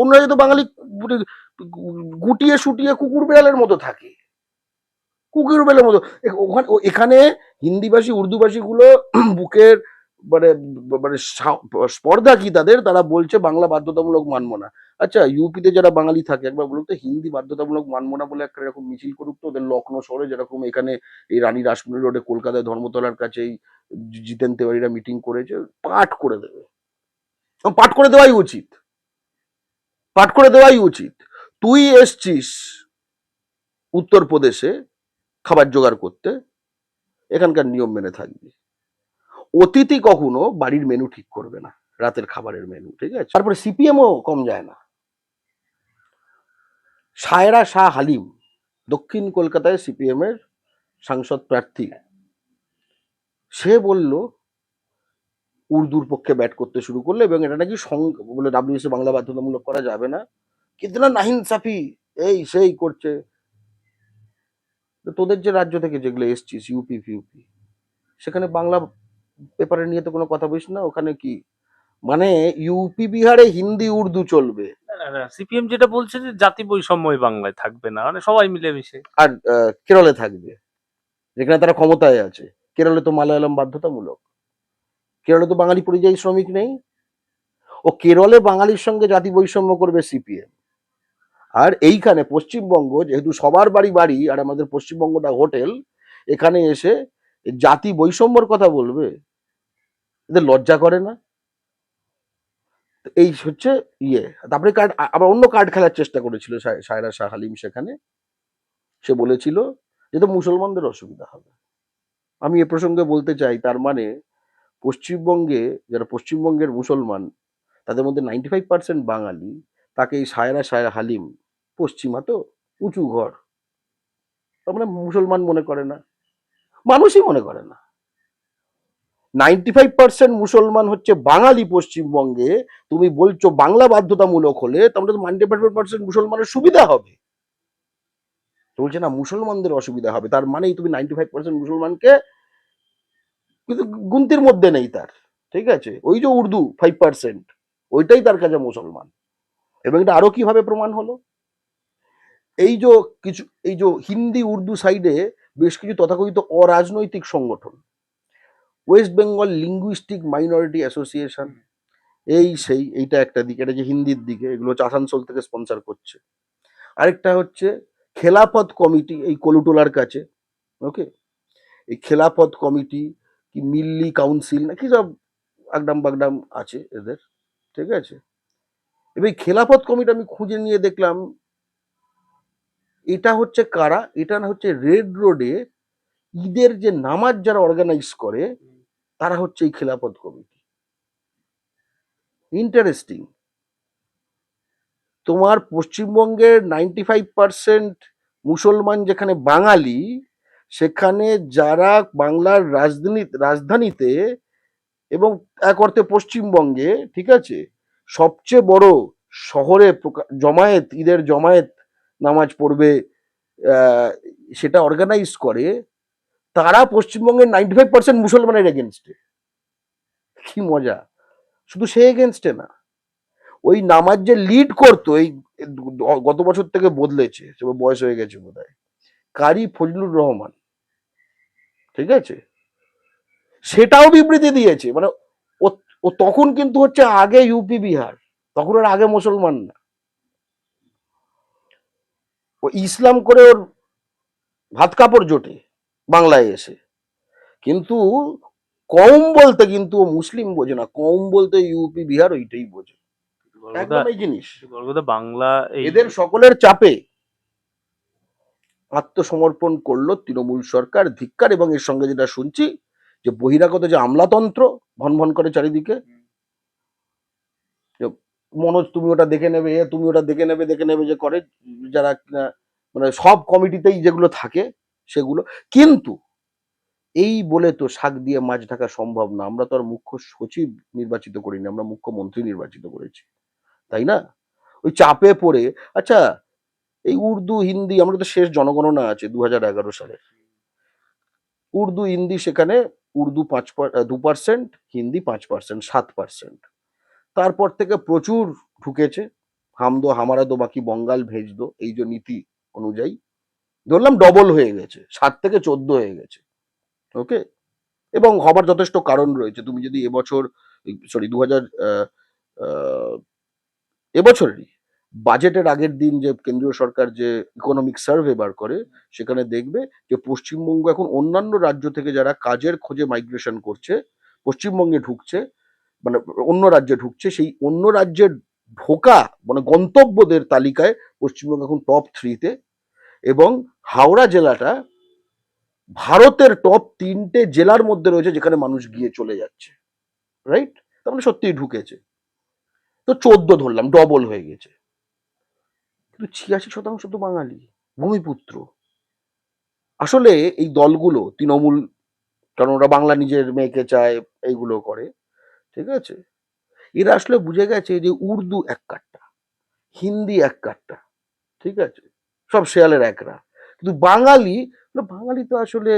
অন্য তো বাঙালি গুটিয়ে সুটিয়ে কুকুর বেড়ালের মতো থাকে। কুকুর বেড়ালের মতো। ওখানে এখানে হিন্দিভাষী উর্দুভাষী গুলো বুকের মানে মানে স্পর্ধা কি তাদের? তারা বলছে বাংলা বাধ্যতামূলক মানবো না। আচ্ছা ইউপিতে যারা বাঙালি থাকে, একবার বলুন তো, হিন্দি বাধ্যতামূলক মানবো না বলে একটা এরকম মিছিল করুক তো? ওদের লখনৌ শহরে যেরকম এখানে এই রানী রাসমণি রোডে কলকাতায় ধর্মতলার কাছে এই জিতেন তেওয়ারিরা মিটিং করেছে, পাঠ করে দেবে। পাঠ করে দেওয়াই উচিত। পাঠ করে দেওয়াই উচিত। তুই এসছিস উত্তরপ্রদেশে খাবার জোগাড় করতে, এখানকার নিয়ম মেনে থাকবি। অতিথি কখনো বাড়ির মেনু ঠিক করবে না, রাতের খাবারের মেনু ঠিক আছে? তারপরে সিপিএমও কম যায় না। সায়রা শাহ হালিম, দক্ষিণ কলকাতায় সিপিএম এর সাংসদ প্রার্থী। সে বলল উর্দুর পক্ষে ব্যাট করতে শুরু করল এবং এটা নাকি সং- বলে ডাব্লিউসি বাংলা বাধ্যতামূলক করা যাবে না। কিন্তু না নাহিন সাফি এই সেই করছে। তোদের যে রাজ্য থেকে যেগুলো এসছিস ইউপি ফিউপি সেখানে বাংলা পেপারে নিয়ে তো কোনো কথা বলিস না? ওখানে কি? মানে ইউপি বিহারে হিন্দি উর্দু চলবে। সিপিএম যেটা বলছে যে জাতি বৈষম্য বাংলায় থাকবে না মানে সবাই মিলেমিশে। আর কেরলে থাকবে যেখানে তারা ক্ষমতায় আছে। কেরলে তো মালায়ালাম বাধ্যতামূলক। কেরলে তো বাঙালি পরিযায়ী শ্রমিক নেই। ও কেরলে বাঙালির সঙ্গে জাতি বৈষম্য করবে সিপিএম। আর এইখানে পশ্চিমবঙ্গ, যেহেতু সবার বাড়ি বাড়ি আর আমাদের পশ্চিমবঙ্গটা হোটেল, এখানে এসে জাতি বৈষম্যর কথা বলবে, এদের লজ্জা করে না। এই হচ্ছে ইয়ে। তারপরে কার্ড, আবার অন্য কার্ড খেলার চেষ্টা করেছিল সায়- সায়রা শাহ হালিম সেখানে। সে বলেছিল যে তো মুসলমানদের অসুবিধা হবে। আমি এ প্রসঙ্গে বলতে চাই, তার মানে পশ্চিমবঙ্গে, যারা পশ্চিমবঙ্গের মুসলমান, তাদের মধ্যে নাইনটি ফাইভ পার্সেন্ট বাঙালি, তাকে এই সায়রা সায়রা হালিম, পশ্চিমা তো উঁচু ঘর। তার মানে মুসলমান মনে করে না, মানুষই মনে করে না। নাইনটি ফাইভ পার্সেন্ট মুসলমান হচ্ছে বাঙালি পশ্চিমবঙ্গে, তুমি বলছো বাংলা বাধ্যতামূলক হলে, তাহলে তো নাইনটি ফাইভ পার্সেন্ট মুসলমানের সুবিধা হবে। বলছে না, মুসলমানদের অসুবিধা হবে, তার মানেই তুমি নাইনটি ফাইভ পার্সেন্ট মুসলমানকে কিন্তু গুনতির মধ্যে নেই তার, ঠিক আছে? ওই যে উর্দু ফাইভ পার্সেন্ট ওইটাই তার কাছে মুসলমান। এবং এটা আরও কীভাবে প্রমাণ হলো? এই যে কিছু, এই যে হিন্দি উর্দু সাইডে বেশ কিছু তথাকথিত অরাজনৈতিক সংগঠন West Bengal linguistic minority association এই সেই, এইটা একটা দিকে, এটা যে হিন্দির দিকে, এগুলো হচ্ছে আসানসোল থেকে স্পন্সর করছে। আরেকটা হচ্ছে খেলাফত কমিটি, এই কলুটোলার কাছে ওকে এই খেলাফত কমিটি কি মিল্লি কাউন্সিল না কি সব আগডাম বাগডাম আছে এদের, ঠিক আছে? এবার এই খেলাফত কমিটি আমি খুঁজে নিয়ে দেখলাম, এটা হচ্ছে কারা? এটা না হচ্ছে রেড রোডে ঈদের যে নামাজ যারা অর্গানাইজ করে, তারা হচ্ছে এই খেলাফত কমিটি ইন্টারেস্টিং তোমার পশ্চিমবঙ্গের নাইনটি ফাইভ পার্সেন্ট মুসলমান যেখানে বাঙালি সেখানে যারা বাংলার রাজধানী, রাজধানীতে এবং এক অর্থে পশ্চিমবঙ্গে, ঠিক আছে? সবচেয়ে বড় শহরে জমায়েত, ঈদের জমায়েত নামাজ পড়বে সেটা অর্গানাইজ করে, তারা পশ্চিমবঙ্গের নাইনটি ফাইভ পার্সেন্ট মুসলমানের এগেনস্টে কি মজা! শুধু সে এগেনস্টে না। ওই নামাজ যে লিড করতো, এই গত বছর থেকে বদলেছে বয়স হয়ে গেছে বোধ হয় কারি ফজলুর রহমান। ঠিক আছে? সেটাও বিবৃতি দিয়েছে। মানে ও তখন কিন্তু হচ্ছে আগে ইউপি বিহার তখন ওর আগে মুসলমান না। ও ইসলাম করে ওর ভাত কাপড় জোটে বাংলায় এসে। কিন্তু কম বলতে কিন্তু ও মুসলিম বোঝে না কম বলতে ইউপি বিহার ওইটাই বোঝে। একদম এই জিনিস। বাংলা এদের সকলের চাপে আত্মসমর্পণ করল তৃণমূল সরকার, ধিক্কার এবং এর সঙ্গে যেটা শুনছি যে বহিরাগত যে আমলাতন্ত্র ভন ভন করে চারিদিকে মনোজ তুমি ওটা দেখে নেবে, এ তুমি ওটা দেখে নেবে দেখে নেবে যে করে, যারা মানে সব কমিটিতেই যেগুলো থাকে সেগুলো। কিন্তু এই বলে তো শাক দিয়ে মাছ ঢাকা সম্ভব না। আমরা তো আর মুখ্য সচিব নির্বাচিত করিনি, আমরা মুখ্যমন্ত্রী নির্বাচিত করেছি। তাই না? ওই চাপে পড়ে আচ্ছা এই উর্দু, হিন্দি, আমরা তো শেষ জনগণনা আছে দু হাজার এগারো সালে। উর্দু, হিন্দি সেখানে উর্দু পাঁচ দু পার্সেন্ট হিন্দি পাঁচ পার্সেন্ট সাত পার্সেন্ট তারপর থেকে প্রচুর ঢুকেছে। হামদো হামারা দো বাকি বঙ্গাল ভেজ দো এই যে নীতি অনুযায়ী। ধরলাম ডবল হয়ে গেছে, সাত থেকে চোদ্দ হয়ে গেছে। ওকে এবং হবার যথেষ্ট কারণ রয়েছে। তুমি যদি এবছর সরি দু হাজার এবছরেরই বাজেটের আগের দিন যে কেন্দ্রীয় সরকার যে ইকোনমিক সার্ভে বার করে, সেখানে দেখবে যে পশ্চিমবঙ্গ এখন অন্যান্য রাজ্য থেকে যারা কাজের খোঁজে মাইগ্রেশন করছে, পশ্চিমবঙ্গে ঢুকছে মানে অন্য রাজ্যে ঢুকছে, সেই অন্য রাজ্যের ঢোকা মানে গন্তব্যদের তালিকায় পশ্চিমবঙ্গ এখন টপ থ্রিতে এবং হাওড়া জেলাটা ভারতের টপ তিনটে জেলার মধ্যে রয়েছে যেখানে মানুষ গিয়ে চলে যাচ্ছে রাইট তার মানে সত্যিই ঢুকেছে। তো চোদ্দ ধরলাম ডবল হয়ে গেছে। কিন্তু ছিয়াশি শতাংশ তো বাঙালি, ভূমিপুত্র। আসলে এই দলগুলো তৃণমূল, কারণ ওরা বাংলা নিজের মেয়েকে চায়, এইগুলো করে, ঠিক আছে? এরা আসলে বুঝে গেছে যে উর্দু এক কাট্টা, হিন্দি এক কাট্টা, ঠিক আছে? সব শেয়ালের একরা। কিন্তু বাঙালি বাঙালি তো আসলে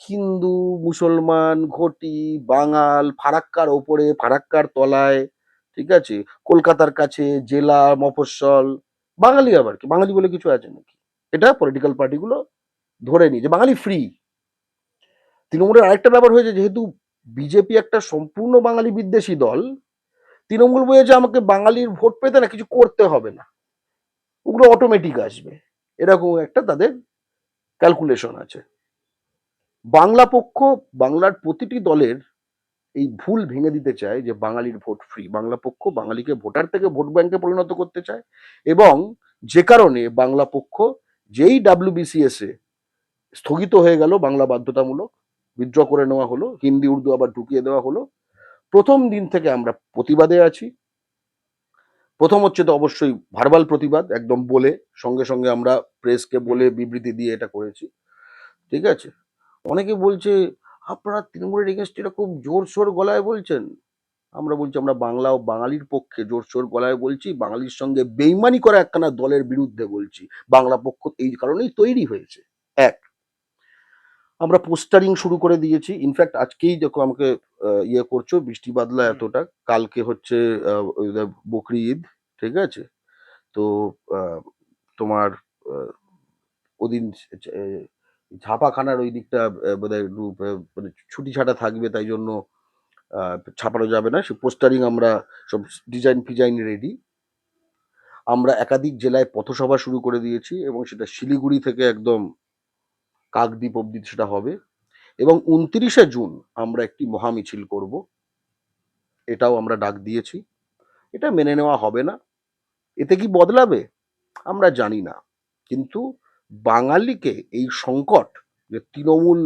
হিন্দু, মুসলমান, ঘটি, বাঙাল, ফারাক্কার ওপরে, ফারাক্কার তলায়, ঠিক আছে? কলকাতার কাছে, জেলা, মফস্বল বাঙালি আবার কি? বাঙালি বলে কিছু আছে নাকি? এটা পলিটিক্যাল পার্টিগুলো ধরে নিয়ে যে বাঙালি ফ্রি তৃণমূলের আরেকটা ব্যাপার হয়েছে, যেহেতু বিজেপি একটা সম্পূর্ণ বাঙালি বিদ্বেষী দল, তৃণমূল বলেছে আমাকে বাঙালির ভোট পেতে না, কিছু করতে হবে না। ওগুলো অটোমেটিক আসবে। এরকম একটা তাদের ক্যালকুলেশন আছে। বাংলা পক্ষ, বাংলার প্রতিটি দলের এই ভুল ভেঙে দিতে চায় যে বাঙালির ভোট ফ্রি বাংলা পক্ষ বাঙালিকে ভোটার থেকে ভোট ব্যাংকে পরিণত করতে চায় এবং যে কারণে বাংলা পক্ষ যেই ডাব্লিউবিসিএস এ স্থগিত হয়ে গেল বাংলা বাধ্যতামূলক বিদ্র করে নেওয়া হলো, হিন্দি, উর্দু আবার ঢুকিয়ে দেওয়া হলো। প্রথম দিন থেকে আমরা প্রতিবাদে আছি। প্রথম হচ্ছে তো অবশ্যই ভার্বাল প্রতিবাদ, একদম বলে, সঙ্গে সঙ্গে আমরা প্রেসকে বলে বিবৃতি দিয়ে এটা করেছি। ঠিক আছে? অনেকে বলছে আপনারা তৃণমূলের এগেনস্ট এরকম জোর সোর গলায় বলছেন। আমরা বলছি আমরা বাংলা ও বাঙালির পক্ষে জোর সোর গলায় বলছি বাঙালির সঙ্গে বেইমানি করা একখানা দলের বিরুদ্ধে বলছি। বাংলা পক্ষ এই কারণেই তৈরি হয়েছে। এক আমরা পোস্টারিং শুরু করে দিয়েছি। ইনফ্যাক্ট আজকেই দেখো আমাকে ইয়ে করছ বৃষ্টি বাদলা এতটা। কালকে হচ্ছে বকরি ঈদ ঠিক আছে? তো তোমার ওদিন ছাপাখানার ওই দিকটা বোধহয় একটু মানে ছুটি ছাটা থাকবে, তাই জন্য ছাপানো যাবে না। সে পোস্টারিং আমরা সব ডিজাইন ফিজাইন রেডি। আমরা একাধিক জেলায় পথসভা শুরু করে দিয়েছি এবং সেটা শিলিগুড়ি থেকে একদম কাকদ্বীপ অব্দি সেটা হবে। এবং উনত্রিশে জুন আমরা একটি মহামিছিল করব। এটাও আমরা ডাক দিয়েছি। এটা মেনে নেওয়া হবে না। এতে কি বদলাবে? আমরা জানি না। কিন্তু বাঙালিকে এই সংকট যে তৃণমূল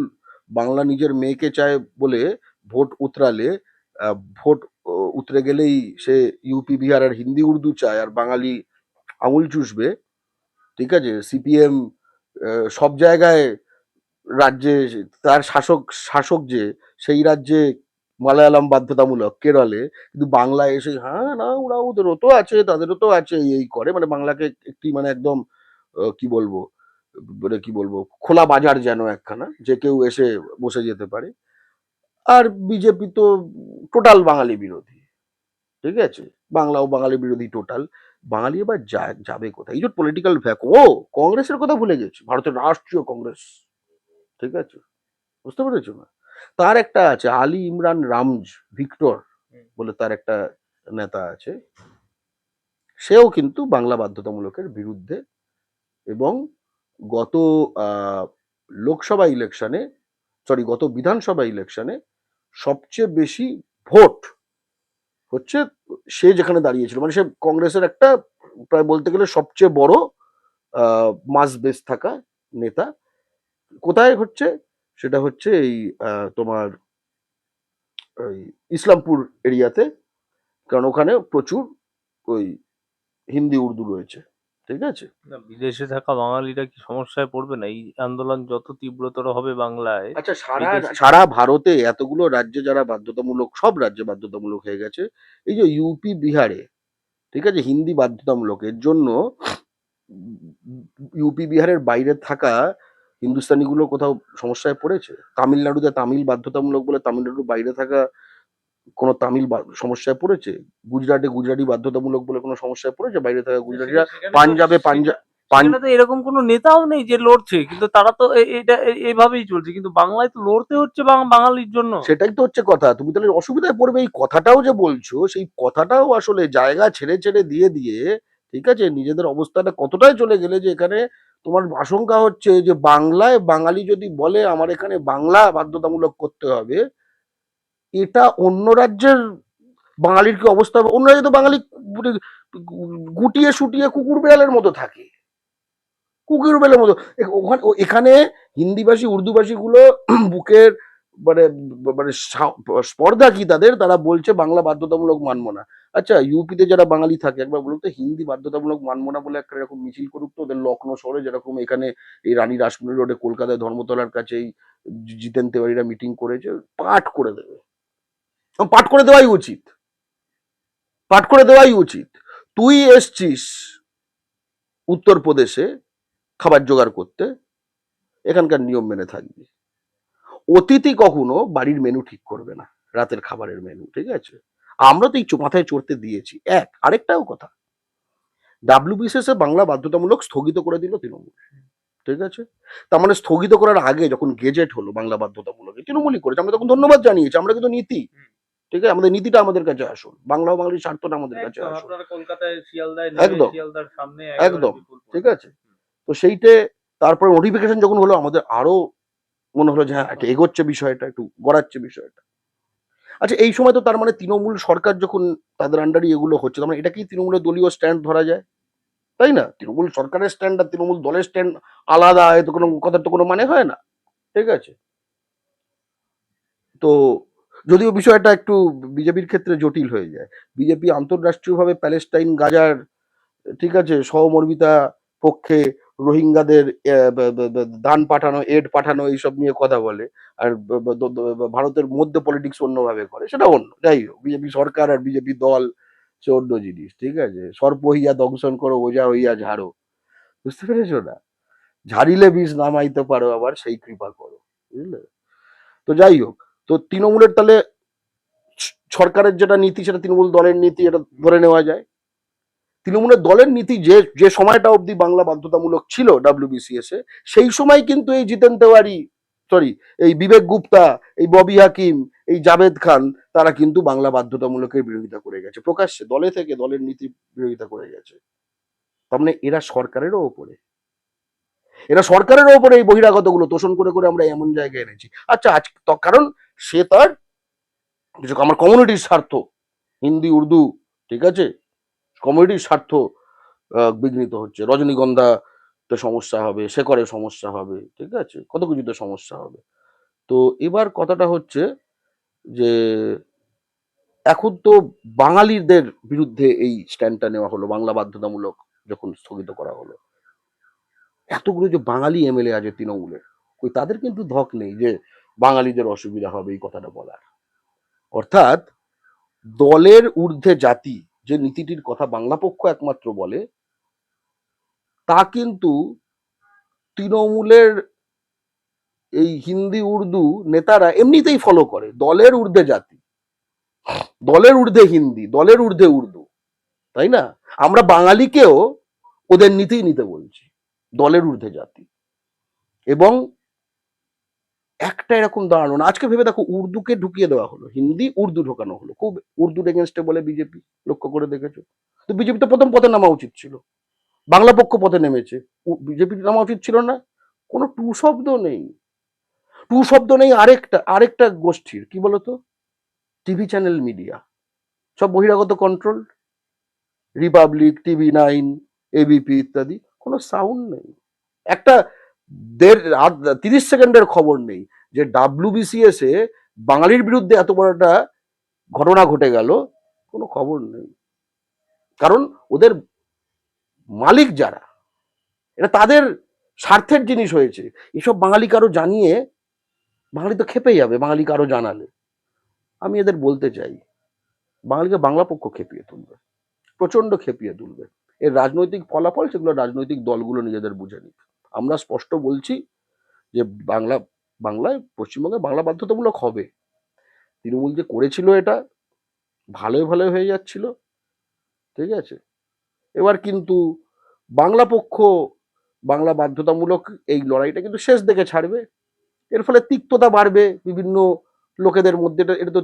বাংলা নিজের মেয়েকে চায় বলে ভোট উতরালে ভোট উতরে গেলেই সে ইউপি বিহার আর হিন্দি, উর্দু চায় আর বাঙালি আঙুল চুষবে, ঠিক আছে? সিপিএম সব জায়গায় রাজ্যে তার শাসক শাসক যে, সেই রাজ্যে মালায়ালাম বাধ্যতামূলক কেরলে, কিন্তু বাংলায় এসে হ্যাঁ না, ওরা ওদেরও তো আছে, তাদেরও তো আছে। এই করে মানে বাংলাকে একটি মানে একদম কি বলব? মানে কি বলব, খোলা বাজার যেন একখানা, যে কেউ এসে বসে যেতে পারে। আর বিজেপি তো টোটাল বাঙালি বিরোধী, ঠিক আছে? বাংলা ও বাঙালি বিরোধী টোটাল। বাঙালি এবার যাবে কোথায়? এই যে পলিটিক্যাল ভ্যাকুম ও, কংগ্রেসের কথা ভুলে গেছি, ভারতের রাষ্ট্রীয় কংগ্রেস, ঠিক আছে? বুঝতে পেরেছ না? তার একটা আছে, আলী ইমরান রামজ, ভিক্টর বলে তার একটা নেতা আছে। সেও কিন্তু বাংলা বাধ্যতামূলকের বিরুদ্ধে এবং গত লোকসভা ইলেকশনে, সরি, গত বিধানসভা ইলেকশনে সবচেয়ে বেশি ভোট হচ্ছে সে যেখানে দাঁড়িয়েছিল। মানে সে কংগ্রেসের একটা প্রায় বলতে গেলে সবচেয়ে বড় মাস বেস থাকা নেতা। কোথায় হচ্ছে? সেটা হচ্ছে এই তোমার ইসলামপুর এরিয়াতে, কারণ ওখানে প্রচুর ওই হিন্দি, উর্দু রয়েছে। ঠিক আছে? না, বিদেশে থাকা বাঙালিরা কি সমস্যায় পড়বে না? এই আন্দোলন যত তীব্রতর হবে বাংলায় আচ্ছা সারা সারা ভারতে এতগুলো রাজ্যে যারা বাধ্যতামূলক সব রাজ্যে বাধ্যতামূলক হয়ে গেছে। এই যে ইউপি বিহারে ঠিক আছে হিন্দি বাধ্যতামূলক এর জন্য ইউপি বিহারের বাইরে থাকা হিন্দুস্তানিগুলো কোথাও সমস্যায় পড়েছে? তামিলনাড়ুতে তামিল বাধ্যতামূলক বলে তামিলনাড়ুর বাইরে থাকা কোনো তামিল সমস্যায় পড়েছে? গুজরাটে গুজরাটি বাধ্যতামূলক বলে কোনো সমস্যায় পড়েছে? বাইরে থাকা গুজরাটিরা পাঞ্জাবে পাঞ্জাব সেখানে তো এরকম কোনো নেতাও নেই যে লড়ছে কিন্তু তারা তো এটা এ- এভাবেই চলছে। কিন্তু বাংলায় তো লড়তে হচ্ছে বাঙালির জন্য। সেটাই তো হচ্ছে কথা। তুমি তাহলে অসুবিধায় পড়বে। এই কথাটাও যে বলছো সেই কথাটাও আসলে জায়গা ছেড়ে ছেড়ে দিয়ে দিয়ে ঠিক আছে নিজেদের অবস্থাটা কতটাই চলে গেলে যে এখানে তোমার আশঙ্কা হচ্ছে যে বাংলায় বাঙালি যদি বলে আমার এখানে বাংলা বাধ্যতামূলক করতে হবে এটা অন্য রাজ্যের বাঙালির কি অবস্থা? হবে? অন্য রাজ্যে তো বাঙালি গুটিয়ে শুটিয়ে কুকুর বেড়ালের মতো থাকে। কুকুর বেড়ালের মতো। ওখানে এখানে হিন্দিভাষী উর্দুভাষী গুলো বুকের মানে মানে স্পর্ধা কি তাদের? তারা বলছে বাংলা বাধ্যতামূলক মানবো না। আচ্ছা ইউপিতে যারা বাঙালি থাকে, একবার বলুন তো, হিন্দি বাধ্যতামূলক মানবো না বলে একটা এরকম মিছিল করুক তো, ওদের লখনৌ শহরে যেরকম এখানে এই রানী রাসমণি রোডে কলকাতায় ধর্মতলার কাছে এই জিতেন তেওয়ারিরা মিটিং করেছে, পাঠ করে দেবে। পাঠ করে দেওয়াই উচিত। পাঠ করে দেওয়াই উচিত। তুই এসছিস উত্তরপ্রদেশে খাবার জোগাড় করতে, এখানকার নিয়ম মেনে থাকবি। অতিথি কখনো বাড়ির মেনু ঠিক করবে না, রাতের খাবারের মেনু ঠিক আছে? আমরা তো এই মাথায় চড়তে দিয়েছি। এক, আরেকটাও কথা। ডাব্লিউবিসিএস বাংলা বাধ্যতামূলক স্থগিত করে দিল তৃণমূল, ঠিক আছে? তার মানে স্থগিত করার আগে যখন গেজেট হলো বাংলা বাধ্যতামূলক, তৃণমূলই করেছে। আমরা তখন ধন্যবাদ জানিয়েছি, আমরা কিন্তু নীতি। ঠিক আছে? আমাদের নীতিটা আমাদের কাছে আসুন। বাংলা ও বাঙালির স্বার্থটা আমাদের কাছে আসুন। একদম। একদম, ঠিক আছে? তো সেইটে তারপরে নোটিফিকেশন যখন হলো আমাদের আরও মনে হলো যে হ্যাঁ একটা এগোচ্ছে বিষয়টা একটু গড়াচ্ছে বিষয়টা। আচ্ছা এই সময় তো তার মানে তৃণমূল সরকার যখন তাদের আন্ডারই এগুলো হচ্ছে তার মানে এটা কি তৃণমূলের দলীয় স্ট্যান্ড ধরা যায়? তাই না? তৃণমূল সরকারের স্ট্যান্ড আর তৃণমূল দলের স্ট্যান্ড আলাদা এতে কোনো কথার তো কোনো মানে হয় না। ঠিক আছে? তো যদিও বিষয়টা একটু বিজেপির ক্ষেত্রে জটিল হয়ে যায়। বিজেপি আন্তর্রাষ্ট্রীয়ভাবে প্যালেস্টাইন, গাজার, ঠিক আছে, সহমর্মিতা পক্ষে রোহিঙ্গাদের দান পাঠানো, এড পাঠানো, এইসব নিয়ে কথা বলে। আর ভারতের মধ্যে পলিটিক্স অন্যভাবে করে। সেটা অন্য, যাই হোক, বিজেপি সরকার আর বিজেপি দল, সে অন্য জিনিস, ঠিক আছে? সর্প হইয়া দংশন করো, ওজা হইয়া ঝাড়ো। বুঝতে পেরেছ না? ঝাড়িলে বীজ নামাইতে পারো আবার, সেই কৃপা করো, বুঝলে? তো যাই হোক তো তৃণমূলের তাহলে সরকারের যেটা নীতি, সেটা তৃণমূল দলের নীতি, এটা ধরে নেওয়া যায়। তৃণমূলের দলের নীতি যে যে সময়টা অবধি বাংলা বাধ্যতামূলক ছিল ডাব্লিউবিসিএস এ, সেই সময় কিন্তু এই জিতেন তেওয়ারি সরি এই বিবেক গুপ্তা, এই ববি হাকিম, এই জাভেদ খান, তারা কিন্তু বাংলা বাধ্যতামূলকের বিরোধিতা করে গেছে। প্রকাশ্যে দলে থেকে দলের নীতি বিরোধিতা করে গেছে। তার মানে এরা সরকারেরও ওপরে। এরা সরকারের ওপরে এই বহিরাগতগুলো তোষণ করে করে আমরা এমন জায়গায় এনেছি। আচ্ছা আজ কারণ সে তার কিছু আমার কমিউনিটির স্বার্থ, হিন্দি, উর্দু, ঠিক আছে? কমিউনিটির স্বার্থ বিঘ্নিত হচ্ছে। রজনীগন্ধা তো সমস্যা হবে, শেখরে সমস্যা হবে, ঠিক আছে? কত কিছুতে সমস্যা হবে। তো এবার কথাটা হচ্ছে যে, এখন তো বাঙালিদের বিরুদ্ধে এই স্ট্যান্ডটা নেওয়া হলো, বাংলা বাধ্যতামূলক যখন স্থগিত করা হলো। এতগুলো যে বাঙালি এমএলএ আছে তৃণমূলের ওই তাদের কিন্তু ধক নেই যে বাঙালিদের অসুবিধা হবে এই কথাটা বলার। অর্থাৎ দলের ঊর্ধ্বে জাতি যে নীতিটির কথা বাংলা পক্ষ একমাত্র বলে, তা কিন্তু তৃণমূলের এই হিন্দি, উর্দু নেতারা এমনিতেই ফলো করে। দলের ঊর্ধ্বে জাতি, দলের ঊর্ধ্বে হিন্দি, দলের ঊর্ধ্বে উর্দু, তাই না? আমরা বাঙালিকেও ওদের নীতিই নিতে বলছি, দলের ঊর্ধ্বে জাতি। এবং একটা এরকম দাঁড়ানো না। আজকে ভেবে দেখো উর্দুকে ঢুকিয়ে দেওয়া হলো, হিন্দি উর্দু ঢোকানো হলো। খুব উর্দুর এগেনস্টে বলে বিজেপি লক্ষ্য করে দেখেছ? তো বিজেপি তো প্রথম পথে নামা উচিত ছিল। বাংলা পক্ষ পথে নেমেছে। বিজেপি নামা উচিত ছিল না। কোনো টু শব্দ নেই। টু শব্দ নেই আরেকটা আরেকটা গোষ্ঠীর। কি বলতো? টিভি চ্যানেল মিডিয়া সব বহিরাগত control Republic TV nine ABP ইত্যাদি। কোনো সাউন্ড নেই। একটা দেড় তিরিশ সেকেন্ডের খবর নেই যে ডাব্লিউবিসিএস এ বাঙালির বিরুদ্ধে এত বড় একটা ঘটনা ঘটে গেল, কোনো খবর নেই। কারণ ওদের মালিক যারা, এটা তাদের স্বার্থের জিনিস হয়েছে। এসব বাঙালি কারও জানিয়ে, বাঙালি তো খেপে যাবে বাঙালি কারও জানালে। আমি এদের বলতে চাই, বাঙালিকে বাংলা পক্ষ খেপিয়ে তুলবে প্রচণ্ড খেপিয়ে তুলবে। এর রাজনৈতিক ফলাফল, সেগুলো রাজনৈতিক দলগুলো নিজেদের বুঝে নিক। আমরা স্পষ্ট বলছি যে বাংলা, বাংলায়, পশ্চিমবঙ্গে বাংলা বাধ্যতামূলক হবে। তৃণমূল যে করেছিল এটা, ভালোই ভালোই হয়ে যাচ্ছিল, ঠিক আছে? এবার কিন্তু বাংলা পক্ষ, বাংলা বাধ্যতামূলক এই লড়াইটা কিন্তু শেষ দেখে ছাড়বে। এর ফলে তিক্ততা বাড়বে বিভিন্ন লোকেদের মধ্যে। এটা তো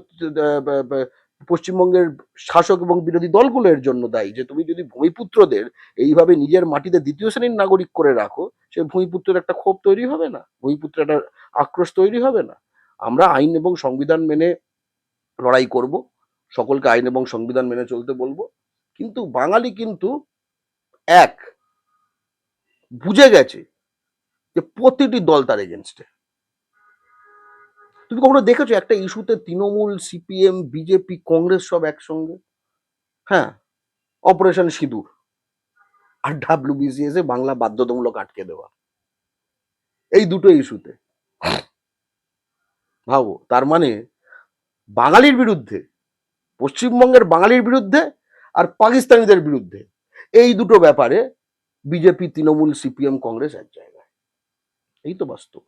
পশ্চিমবঙ্গের শাসক এবং বিরোধী দলগুলোর জন্য দায়ী। যে তুমি যদি ভূমিপুত্রদের এইভাবে নিজের মাটিতে দ্বিতীয় শ্রেণির নাগরিক করে রাখো, সে ভূমিপুত্রের একটা ক্ষোভ তৈরি হবে না? ভূমিপুত্রের একটা আক্রোশ তৈরি হবে না? আমরা আইন এবং সংবিধান মেনে লড়াই করব, সকলকে আইন এবং সংবিধান মেনে চলতে বলব। কিন্তু বাঙালি কিন্তু এক, বুঝে গেছে যে প্রতিটি দল তার এগেনস্টে তুমি কখনো দেখেছ একটা ইস্যুতে তৃণমূল, সিপিএম, বিজেপি, কংগ্রেস সব একসঙ্গে? হ্যাঁ অপারেশন সিঁদুর আর ডাব্লিউবিসিএস এ বাংলা বাধ্যতামূলক আটকে দেওয়া। এই দুটো ইস্যুতে। ভাবো, তার মানে বাঙালির বিরুদ্ধে, পশ্চিমবঙ্গের বাঙালির বিরুদ্ধে আর পাকিস্তানিদের বিরুদ্ধে, এই দুটো ব্যাপারে বিজেপি, তৃণমূল, সিপিএম, কংগ্রেস এক জায়গায়। এই তো বাস্তব।